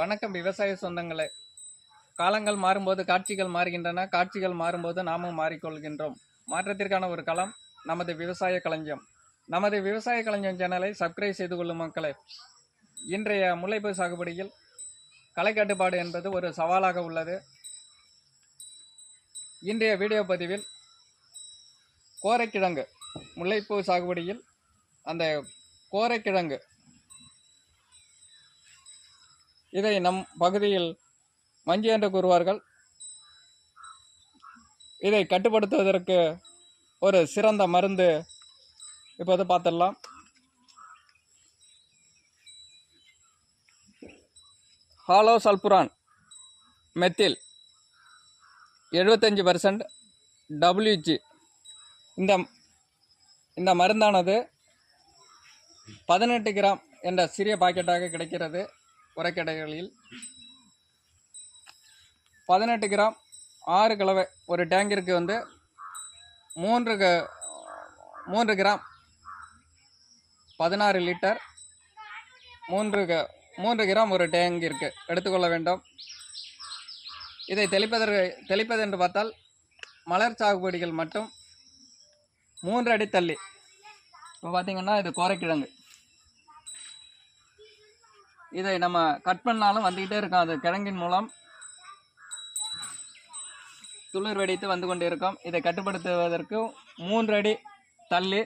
வணக்கம். விவசாய சொந்தங்களே காலங்கள் மாறும்போது காட்சிகள் மாறுகின்றன. காட்சிகள் மாறும்போது நாமும் மாறிக்கொள்கின்றோம். மாற்றத்திற்கான ஒரு களம் நமது விவசாய களஞ்சியம். நமது விவசாய களஞ்சியம் சேனலை சப்ஸ்கிரைப் செய்து கொள்ளும் மக்களே இன்றைய முல்லைப்பூ சாகுபடியில் கலை கட்டுப்பாடு என்பது ஒரு சவாலாக உள்ளது. இன்றைய வீடியோ பதிவில் கோரைக்கிழங்கு முல்லைப்பூ சாகுபடியில் அந்த கோரைக்கிழங்கு இதை நம் பகுதியில் மஞ்சு என்று கூறுவார்கள். இதை கட்டுப்படுத்துவதற்கு ஒரு சிறந்த மருந்து இப்போது பார்த்துடலாம். ஹாலோ சல்புரான் மெத்தில் எழுபத்தஞ்சி பர்சன்ட் டபிள்யூஜி இந்த இந்த மருந்தானது பதினெட்டு கிராம் என்ற சிறிய பாக்கெட்டாக கிடைக்கிறது. உரக்கடைகளில் பதினெட்டு கிராம் ஆறு கலவை ஒரு டேங்கிற்கு வந்து மூன்று க மூன்று கிராம் பதினாறு லிட்டர் மூன்று க மூன்று கிராம் ஒரு டேங்கிற்கு எடுத்துக்கொள்ள வேண்டும். இதை தெளிப்பதற்கு தெளிப்பது என்று பார்த்தால் மலர் சாகுபடிகள் மட்டும் மூன்று அடி தள்ளி. இப்போ பார்த்தீங்கன்னா இது கோரைக்கிழங்கு. இதை நம்ம கட் பண்ணாலும் வந்துக்கிட்டே இருக்கும். அது கிழங்கின் மூலம் துளிர் வெடித்து வந்து கொண்டு இருக்கும் இதை கட்டுப்படுத்துவதற்கு மூன்று அடி தள்ளி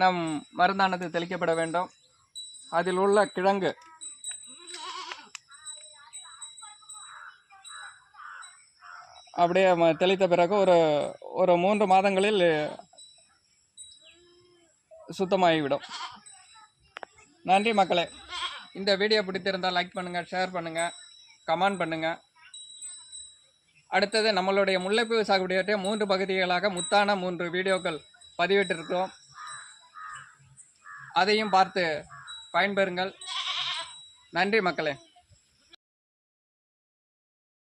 நம் மருந்தானது தெளிக்கப்பட வேண்டும். அதில் உள்ள கிழங்கு அப்படியே தெளித்த பிறகு ஒரு ஒரு மூன்று மாதங்களில் சுத்தமாகிவிடும். நன்றி மக்களே. இந்த வீடியோ பிடித்திருந்தால் லைக் பண்ணுங்கள் ஷேர் பண்ணுங்கள் கமெண்ட் பண்ணுங்கள் அடுத்தது நம்மளுடைய முல்லைப்பூ சாகுபடியற்ற மூன்று பகுதிகளாக முத்தான மூன்று வீடியோக்கள் பதிவிட்டிருக்கிறோம். அதையும் பார்த்து பயன்பெறுங்கள். நன்றி மக்களே.